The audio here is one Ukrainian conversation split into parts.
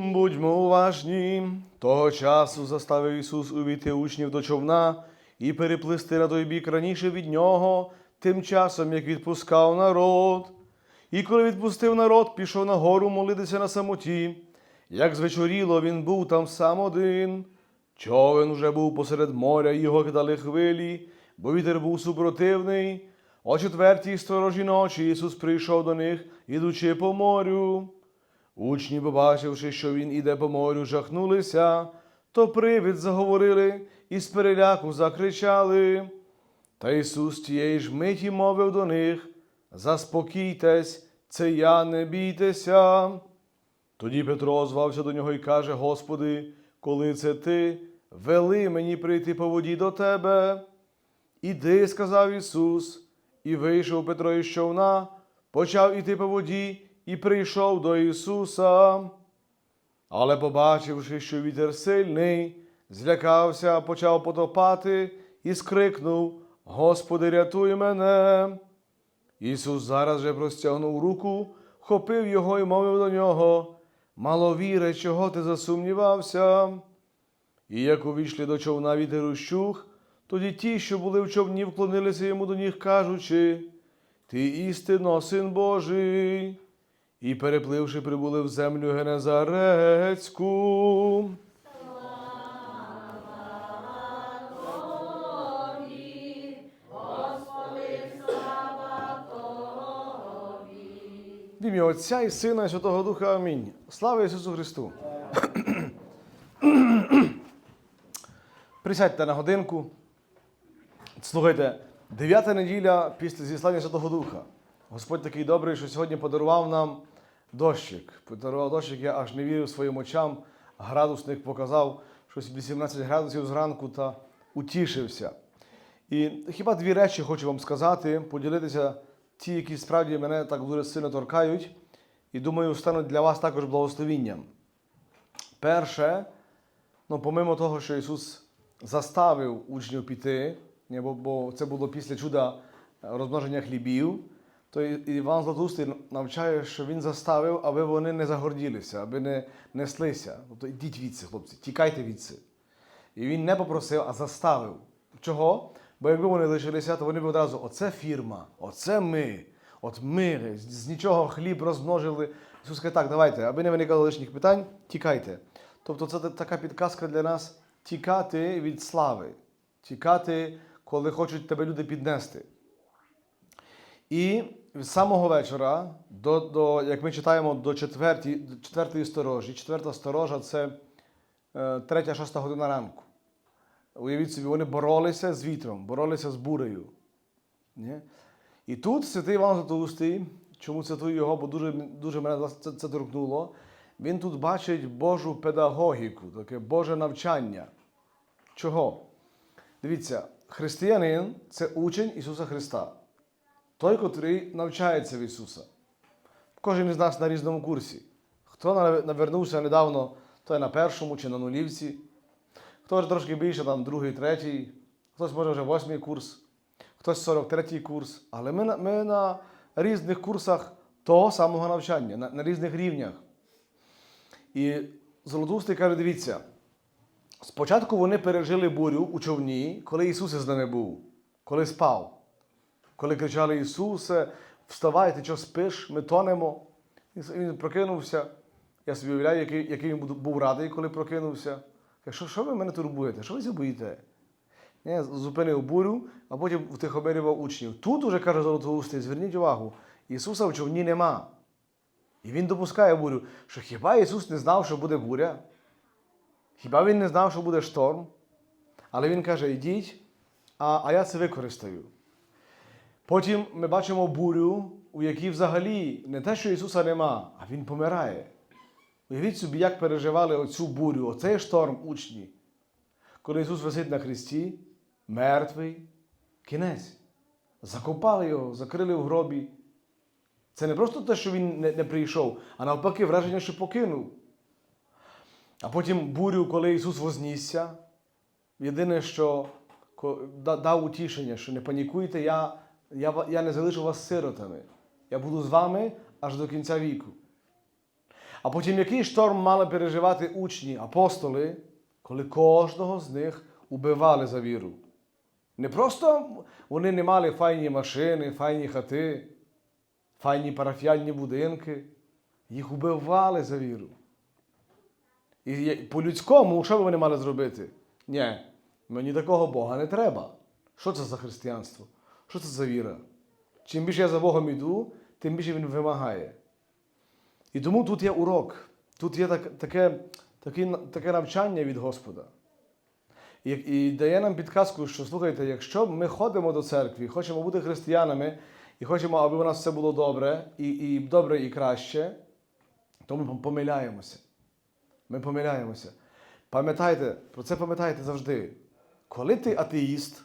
Будьмо уважні. Того часу заставив Ісус увійти учнів до човна і переплисти на той бік раніше від нього, тим часом, як відпускав народ. І коли відпустив народ, пішов на гору молитися на самоті. Як звечоріло, він був там сам один. Човен уже був посеред моря, його кидали хвилі, бо вітер був супротивний. О четвертій сторожі ночі Ісус прийшов до них, ідучи по морю. Учні, побачивши, що він іде по морю, жахнулися, то привид заговорили і з переляку закричали. Та Ісус тієї ж миті мовив до них: Заспокійтесь, це я не бійтеся. Тоді Петро звався до нього і каже: Господи, коли це ти, вели мені прийти по воді до тебе. Іди, сказав Ісус, і вийшов Петро із човна, почав іти по воді і прийшов до Ісуса. Але, побачивши, що вітер сильний, злякався, почав потопати і скрикнув: Господи, рятуй мене. Ісус зараз же простягнув руку, хопив його і мовив до нього: Маловіре, чого ти засумнівався? І як увійшли до човна вітер ущух, тоді ті, що були в човні, вклонилися йому до ніг, кажучи: Ти істинно син Божий. І, перепливши, прибули в землю Генезарецьку. В ім'я Отця і Сина, і Святого Духа. Амінь. Слава Ісусу Христу! Присядьте на годинку. Слухайте, дев'ята неділя після зіслання Святого Духа. Господь такий добрий, що сьогодні подарував нам дощик. Подарував дощик, я аж не вірив своїм очам. Градусник показав щось 18 градусів зранку та утішився. І хіба дві речі хочу вам сказати, поділитися ті, які справді мене так дуже сильно торкають, і думаю, стануть для вас також благословінням. Перше, ну, помимо того, що Ісус заставив учнів піти, бо, це було після чуда розмноження хлібів, то Іван Златоустий навчає, що він заставив, аби вони не загорділися, аби не неслися. Тобто ідіть відси, хлопці, тікайте відси. І він не попросив, а заставив. Чого? Бо якби вони лишилися, то вони б одразу оце фірма, оце ми. От ми з нічого хліб розмножили. Ісус каже, так, давайте, аби не виникало лишніх питань, тікайте. Тобто це така підказка для нас тікати від слави, тікати, коли хочуть тебе люди піднести. І з самого вечора, до, до, як ми читаємо до четвертої, четвертої сторожі, четверта сторожа це е, третя, шоста година ранку. Уявіть собі, вони боролися з вітром, боролися з бурею. Ні? І тут святий Іван Златоустий, чому цитую його, бо дуже, дуже мене це, це торкнуло, він тут бачить Божу педагогіку, таке Боже навчання. Чого? Дивіться, християнин це учень Ісуса Христа. Той, котрий навчається в Ісуса. Кожен із нас на різному курсі. Хто навернувся недавно, той на першому чи на нулівці, хто ж трошки більше, там другий, третій, хтось може вже восьмий курс, хтось 43-й курс. Але ми ми на різних курсах того самого навчання, на, на різних рівнях. І Золотустий каже: дивіться, спочатку вони пережили бурю у човні, коли Ісус із ними був, коли спав. Коли кричали Ісусе, вставай, ти що спиш, ми тонемо. І Він прокинувся. Я собі уявляю, який, який він був- радий, коли прокинувся. Каже, що, що ви мене турбуєте? Що ви це боїте? Зупинив бурю, а потім втихомирював учнів. Тут уже каже Золотоустий, зверніть увагу, Ісуса в човні нема. І він допускає бурю. Що хіба Ісус не знав, що буде буря? Хіба Він не знав, що буде шторм? Але Він каже: йдіть, а, а я це використаю. Потім ми бачимо бурю, у якій взагалі не те, що Ісуса нема, а Він помирає. Уявіть собі, як переживали оцю бурю, оцей шторм учні. Коли Ісус висить на хресті, мертвий, кінець. Закопали його, закрили в гробі. Це не просто те, що він не, не прийшов, а навпаки, враження, що покинув. А потім бурю, коли Ісус вознісся. Єдине, що дав утішення, що не панікуйте, я, я, я не залишу вас сиротами. Я буду з вами аж до кінця віку. А потім який шторм мали переживати учні, апостоли, коли кожного з них убивали за віру. Не просто вони не мали файні машини, файні хати, файні парафіальні будинки. Їх убивали за віру. І по-людському, що б вони мали зробити? Ні, мені такого Бога не треба. Що це за християнство? Що це за віра? Чим більше я за Богом іду, тим більше Він вимагає. І тому тут є урок, тут є так, таке, таке, таке навчання від Господа. І, і дає нам підказку, що слухайте, якщо ми ходимо до церкви, хочемо бути християнами, і хочемо, аби у нас все було добре, і, і добре, і краще, то ми помиляємося. Ми помиляємося. Пам'ятайте, про це пам'ятайте завжди. Коли ти атеїст,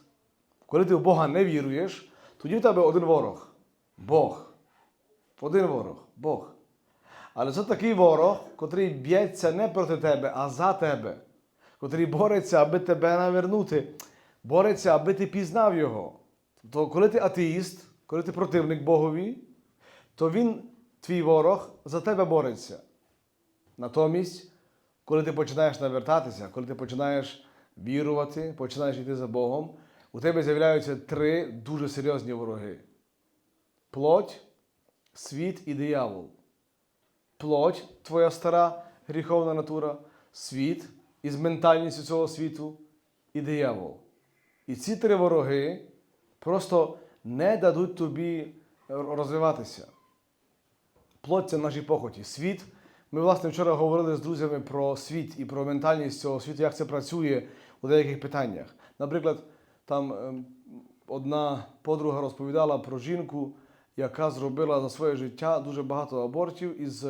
коли ти в Бога не віруєш, тоді в тебе один ворог Бог. Один ворог Бог. Але це такий ворог, котрий б'ється не проти тебе, а за тебе, котрий бореться, аби тебе навернути, бореться, аби ти пізнав його. Тобто, коли ти атеїст, коли ти противник Богові, то він, твій ворог, за тебе бореться. Натомість, коли ти починаєш навертатися, коли ти починаєш вірувати, починаєш йти за Богом, у тебе з'являються три дуже серйозні вороги: плоть, світ і диявол. Плоть, твоя стара гріховна натура, світ із ментальністю цього світу і диявол. І ці три вороги просто не дадуть тобі розвиватися. Плоть це наші похоті. Світ. Ми, власне, вчора говорили з друзями про світ і про ментальність цього світу, як це працює у деяких питаннях. Наприклад, там ем, одна подруга розповідала про жінку, яка зробила за своє життя дуже багато абортів із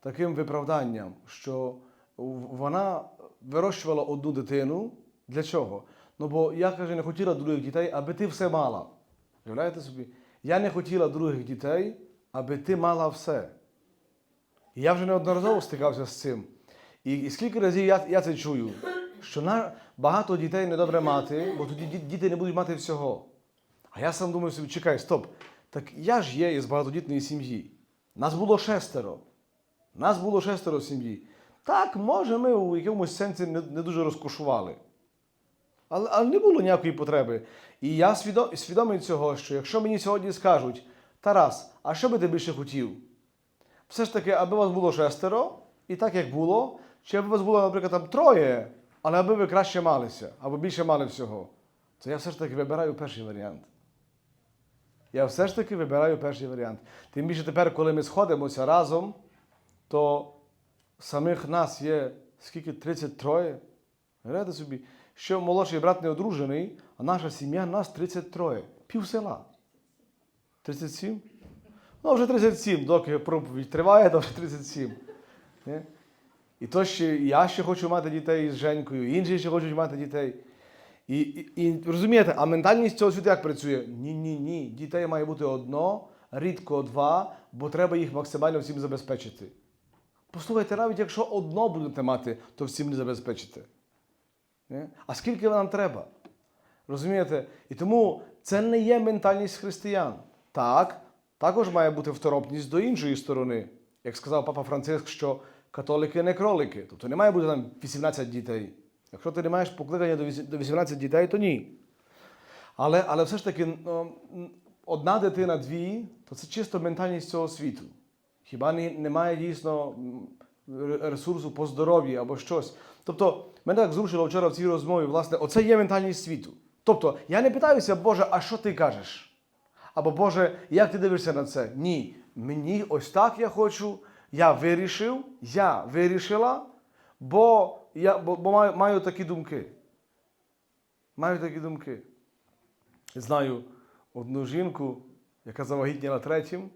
таким виправданням, що вона вирощувала одну дитину. Для чого? Ну бо я каже, не хотіла других дітей, аби ти все мала. Уявляєте собі? Я не хотіла других дітей, аби ти мала все. І я вже неодноразово стикався з цим. І, і скільки разів я, я це чую, що на, багато дітей недобре мати, бо тоді діти не будуть мати всього. А я сам думаю собі, чекай, стоп. Так я ж є із багатодітної сім'ї. Нас було шестеро. Нас було шестеро в сім'ї. Так, може, ми у якомусь сенсі не, не дуже розкошували. Але, але не було ніякої потреби. І я свідо- свідомий цього, що якщо мені сьогодні скажуть, Тарас, а що би ти більше хотів? Все ж таки, аби вас було шестеро, і так як було, чи аби вас було, наприклад, там троє, але аби ви краще малися, або більше мали всього, то я все ж таки вибираю перший варіант. Я все ж таки вибираю перший варіант. Тим більше тепер, коли ми сходимося разом, то самих нас є скільки? 33. Глядайте собі, що молодший брат не одружений, а наша сім'я нас 33. Пів села. 37? Ну, вже 37, доки проповідь триває, то вже 37. І то ще я ще хочу мати дітей з Женькою, інші ще хочуть мати дітей. І, і, і розумієте, а ментальність цього світу як працює? Ні, ні, ні. Дітей має бути одно, рідко два, бо треба їх максимально всім забезпечити. Послухайте, навіть якщо одно будете мати, то всім не забезпечите. Ні? А скільки нам треба? Розумієте? І тому це не є ментальність християн. Так, також має бути второпність до іншої сторони. Як сказав папа Франциск, що католики не кролики. Тобто не має бути там 18 дітей. Якщо ти не маєш покликання до 18 дітей, то ні. Але, але все ж таки, одна дитина, дві, то це чисто ментальність цього світу. Хіба немає дійсно ресурсу по здоров'ю або щось. Тобто, мене так зрушило вчора в цій розмові, власне, оце є ментальність світу. Тобто, я не питаюся, Боже, а що ти кажеш? Або Боже, як ти дивишся на це? Ні. Мені ось так я хочу, я вирішив, я вирішила, бо, я, бо, бо маю, маю такі думки. Маю такі думки. Знаю одну жінку, яка завагітніла третім,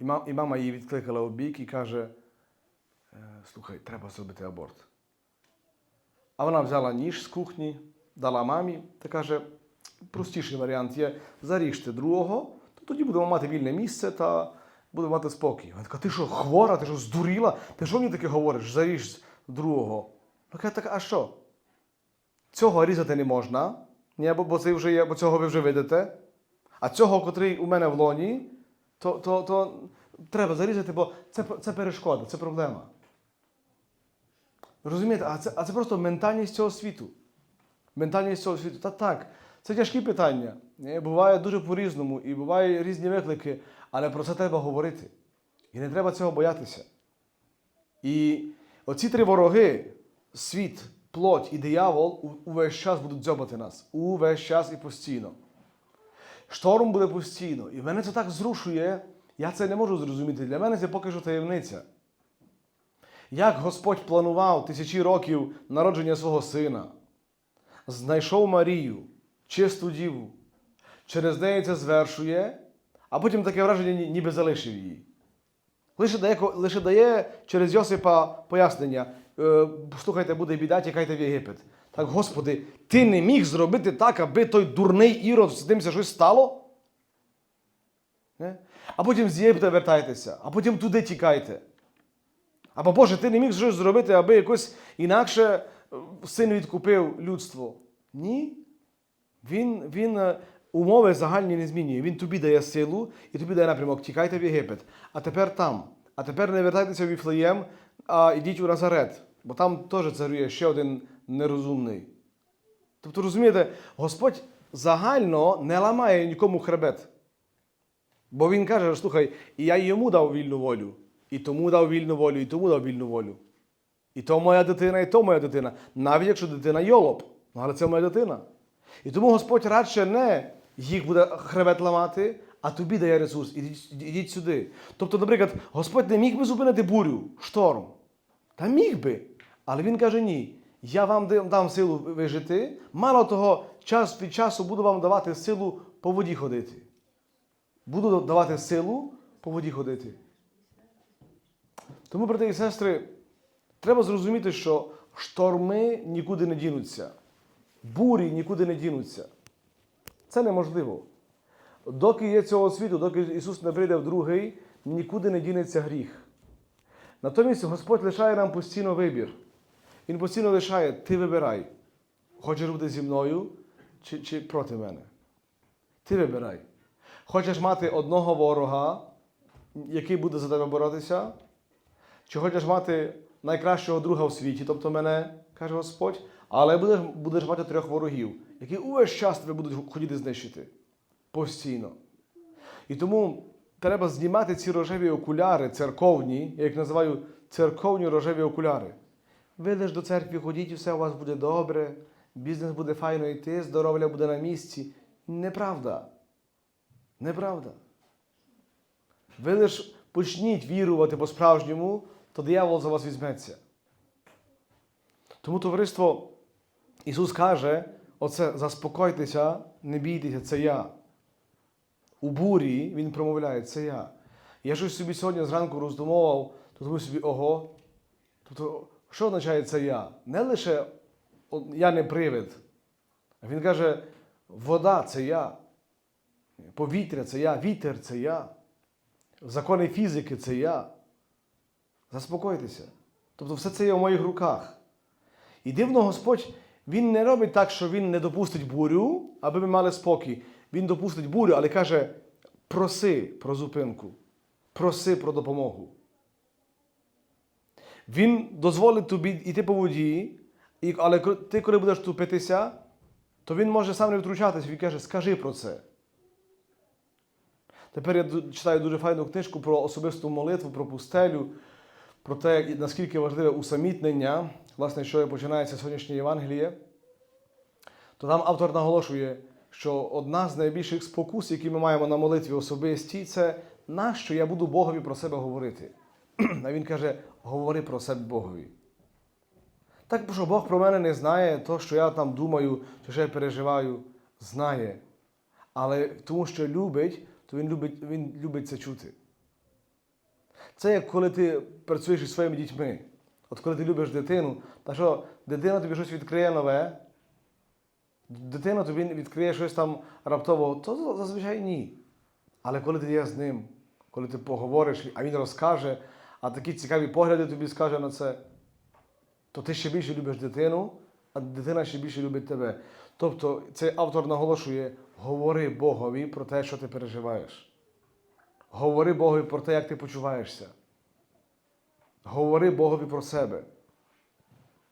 і мама, і мама її відкликала у бік і каже: «Е, слухай, треба зробити аборт. А вона взяла ніж з кухні, дала мамі та каже: простіший варіант є заріжте другого, то тоді будемо мати вільне місце та будемо мати спокій. Вона така, ти що, хвора, ти що здуріла? Ти що мені таке говориш? Заріж другого. Вона каже, так, а що? Цього різати не можна, ні, бо, бо, це вже є, бо цього ви вже видите. А цього, котрий у мене в лоні, то, то, то треба зарізати, бо це, це перешкода, це проблема. Розумієте, а це, а це просто ментальність цього світу. Ментальність цього світу. Та так, це тяжкі питання. Е, Буває дуже по-різному, і бувають різні виклики, але про це треба говорити. І не треба цього боятися. І оці три вороги світ, плоть і диявол увесь час будуть дзьобати нас. Увесь час і постійно. Шторм буде постійно. І мене це так зрушує, я це не можу зрозуміти. Для мене це поки що таємниця. Як Господь планував тисячі років народження свого сина, знайшов Марію, чисту діву, через неї це звершує, а потім таке враження, ніби залишив її. Лише дає, лише дає через Йосипа пояснення: е, слухайте, буде біда, тікайте в Єгипет. Так, Господи, ти не міг зробити так, аби той дурний ірод з ним щось стало? Не? А потім з Єгипта вертайтеся, а потім туди тікайте. Або Боже, ти не міг щось зробити, аби якось інакше е, син відкупив людство. Ні. Він, він е, умови загальні не змінює. Він тобі дає силу і тобі дає напрямок. Тікайте в Єгипет. А тепер там. А тепер не вертайтеся в Віфлеєм, а йдіть у Назарет. Бо там теж царює ще один нерозумний. Тобто, розумієте, Господь загально не ламає нікому хребет. Бо він каже, слухай, і я йому дав вільну волю, і тому дав вільну волю, і тому дав вільну волю. І то моя дитина, і то моя дитина. Навіть якщо дитина йолоп, ну, але це моя дитина. І тому Господь радше не їх буде хребет ламати, а тобі дає ресурс. Ідіть, ідіть сюди. Тобто, наприклад, Господь не міг би зупинити бурю, шторм. Та міг би. Але він каже: ні. Я вам дам- силу вижити. Мало того, час від часу буду вам давати силу по воді ходити. Буду давати силу по воді ходити. Тому, брати і сестри, треба зрозуміти, що шторми нікуди не дінуться, бурі нікуди не дінуться. Це неможливо. Доки є цього світу, доки Ісус не прийде в другий, нікуди не дінеться гріх. Натомість Господь лишає нам постійно вибір. Він постійно лишає, ти вибирай, хочеш бути зі мною чи, чи проти мене. Ти вибирай. Хочеш мати одного ворога, який буде за тебе боротися? Чи хочеш мати найкращого друга в світі, тобто мене, каже Господь, але будеш, будеш мати трьох ворогів, які увесь час тебе будуть хотіти знищити. Постійно. І тому треба знімати ці рожеві окуляри, церковні, я їх називаю церковні рожеві окуляри. Ви лиш до церкви ходіть, і все у вас буде добре, бізнес буде файно йти, здоров'я буде на місці. Неправда. Неправда. Ви лиш почніть вірувати по-справжньому, то диявол за вас візьметься. Тому товариство Ісус каже: оце заспокойтеся, не бійтеся, це я. У бурі Він промовляє, це я. Я щось собі сьогодні зранку роздумував, то думаю собі, ого. Тобто, що означає це я? Не лише я не привид. А він каже, вода це я. Повітря це я, вітер це я. Закони фізики це я. Заспокойтеся. Тобто все це є в моїх руках. І дивно Господь, Він не робить так, що Він не допустить бурю, аби ми мали спокій. Він допустить бурю, але каже: проси про зупинку, проси про допомогу. Він дозволить тобі йти по воді, але ти, коли будеш тупитися, то він може сам не втручатися. Він каже, скажи про це. Тепер я читаю дуже файну книжку про особисту молитву, про пустелю, про те, наскільки важливе усамітнення, власне, що починається сьогоднішнє Євангеліє. То там автор наголошує, що одна з найбільших спокус, які ми маємо на молитві особистій, це нащо я буду Богові про себе говорити. А він каже: говори про себе Богові. Так, що Бог про мене не знає, то, що я там думаю, чи що я переживаю, знає. Але тому, що любить, то він любить, він любить це чути. Це як коли ти працюєш із своїми дітьми. От коли ти любиш дитину, та що дитина тобі щось відкриє нове, дитина тобі відкриє щось там раптово, то зазвичай ні. Але коли ти є з ним, коли ти поговориш, а він розкаже, а такі цікаві погляди тобі скаже на це, то ти ще більше любиш дитину, а дитина ще більше любить тебе. Тобто цей автор наголошує, говори Богові про те, що ти переживаєш. Говори Богові про те, як ти почуваєшся. Говори Богові про себе.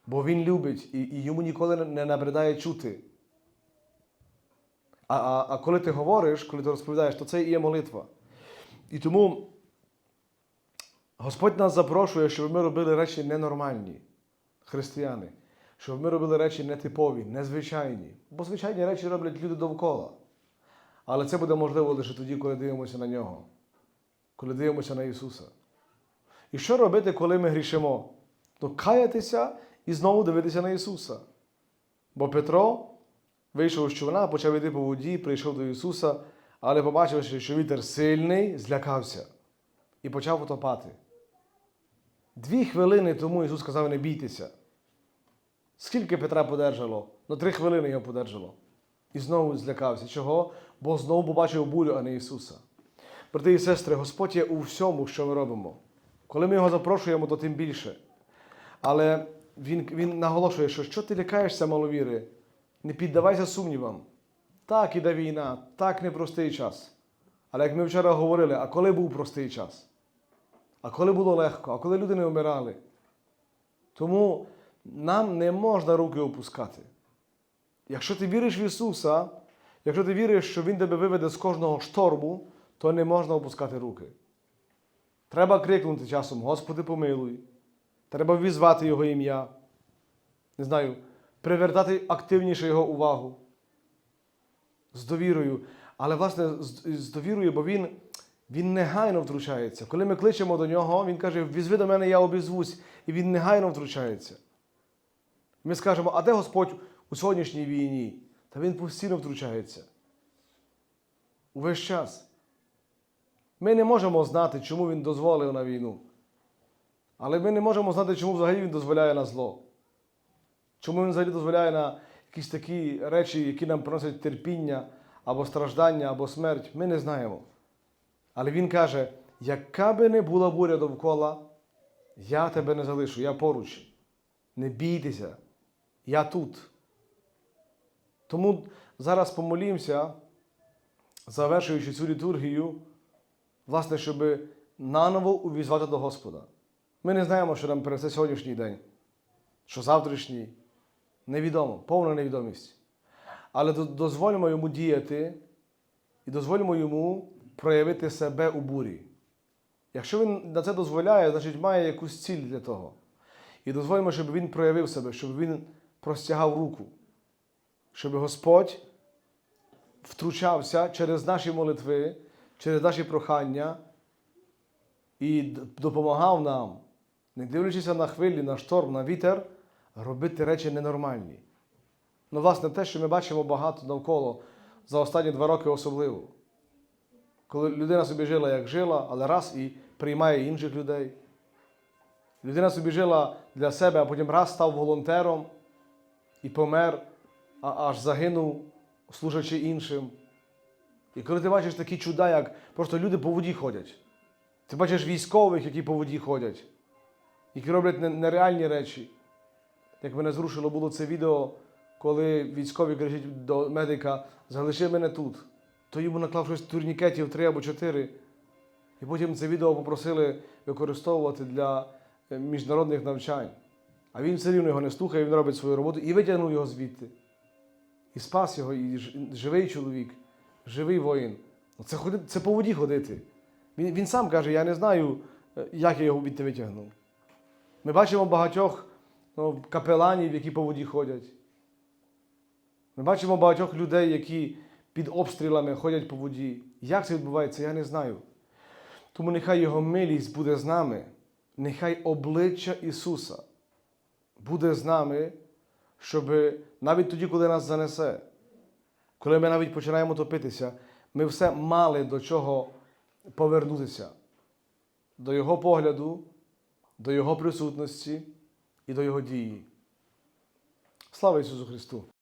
Бо Він любить і, і йому ніколи не набридає чути. А, а, а коли ти говориш, коли ти розповідаєш, то це і є молитва. І тому Господь нас запрошує, щоб ми робили речі ненормальні, християни, щоб ми робили речі нетипові, незвичайні. Бо звичайні речі роблять люди довкола. Але це буде можливо лише тоді, коли дивимося на нього, коли дивимося на Ісуса. І що робити, коли ми грішимо? То каятися і знову дивитися на Ісуса. Бо Петро вийшов з човна, почав йти по воді, прийшов до Ісуса, але побачивши, що вітер сильний, злякався і почав потопати. Дві хвилини тому Ісус сказав: не бійтеся. Скільки Петра подержало? Ну, три хвилини його подержало. І знову злякався. Чого? Бо знову побачив бурю, а не Ісуса. Брати і сестри, Господь є у всьому, що ми робимо. Коли ми його запрошуємо, то тим більше. Але Він, він наголошує, що що ти лякаєшся маловіри, не піддавайся сумнівам. Так іде війна, так непростий час. Але як ми вчора говорили, а коли був простий час? А коли було легко, а коли люди не вмирали? Тому нам не можна руки опускати. Якщо ти віриш в Ісуса, якщо ти віриш, що Він тебе виведе з кожного шторму, то не можна опускати руки. Треба крикнути часом, Господи, помилуй. Треба візвати Його ім'я. Не знаю, привертати активніше Його увагу. З довірою. Але, власне, з, довірою, бо Він, він негайно втручається. Коли ми кличемо до нього, Він каже, візви до мене, я обізвусь, і Він негайно втручається. Ми скажемо, а де Господь у сьогоднішній війні? Та Він постійно втручається. Увесь час. Ми не можемо знати, чому Він дозволив на війну. Але ми не можемо знати, чому взагалі він дозволяє на зло. Чому він взагалі дозволяє на якісь такі речі, які нам приносять терпіння або страждання, або смерть. Ми не знаємо. Але він каже: яка би не була буря довкола, я тебе не залишу, я поруч. Не бійтеся, я тут. Тому зараз помолімося, завершуючи цю літургію, власне, щоб наново увізвати до Господа. Ми не знаємо, що нам принесе сьогоднішній день, що завтрашній. Невідомо, повна невідомість. Але до- дозволимо йому діяти і дозволимо йому проявити себе у бурі. Якщо він на це дозволяє, значить має якусь ціль для того. І дозволимо, щоб він проявив себе, щоб він простягав руку, щоб Господь втручався через наші молитви, через наші прохання і допомагав нам, не дивлячись на хвилі, на шторм, на вітер, робити речі ненормальні. Ну, власне, те, що ми бачимо багато навколо за останні два роки особливо. Коли людина собі жила, як жила, але раз і приймає інших людей. Людина собі жила для себе, а потім раз став волонтером і помер, а аж загинув, служачи іншим. І коли ти бачиш такі чуда, як просто люди по воді ходять. Ти бачиш військових, які по воді ходять, які роблять нереальні речі. Як мене зрушило було це відео, коли військові кричать до медика, залиши мене тут. То йому наклав щось турнікетів три або чотири. І потім це відео попросили використовувати для е, міжнародних навчань. А він все рівно його не слухає, він робить свою роботу і витягнув його звідти. І спас його, і живий чоловік, живий воїн. Ну, Це, це по воді ходити. Він, він сам каже, я не знаю, е, як я його відти витягнув. Ми бачимо багатьох ну, капеланів, які по воді ходять. Ми бачимо багатьох людей, які під обстрілами ходять по воді. Як це відбувається, я не знаю. Тому нехай Його милість буде з нами, нехай обличчя Ісуса буде з нами, щоб навіть тоді, коли нас занесе, коли ми навіть починаємо топитися, ми все мали до чого повернутися. До Його погляду, до Його присутності і до Його дії. Слава Ісусу Христу!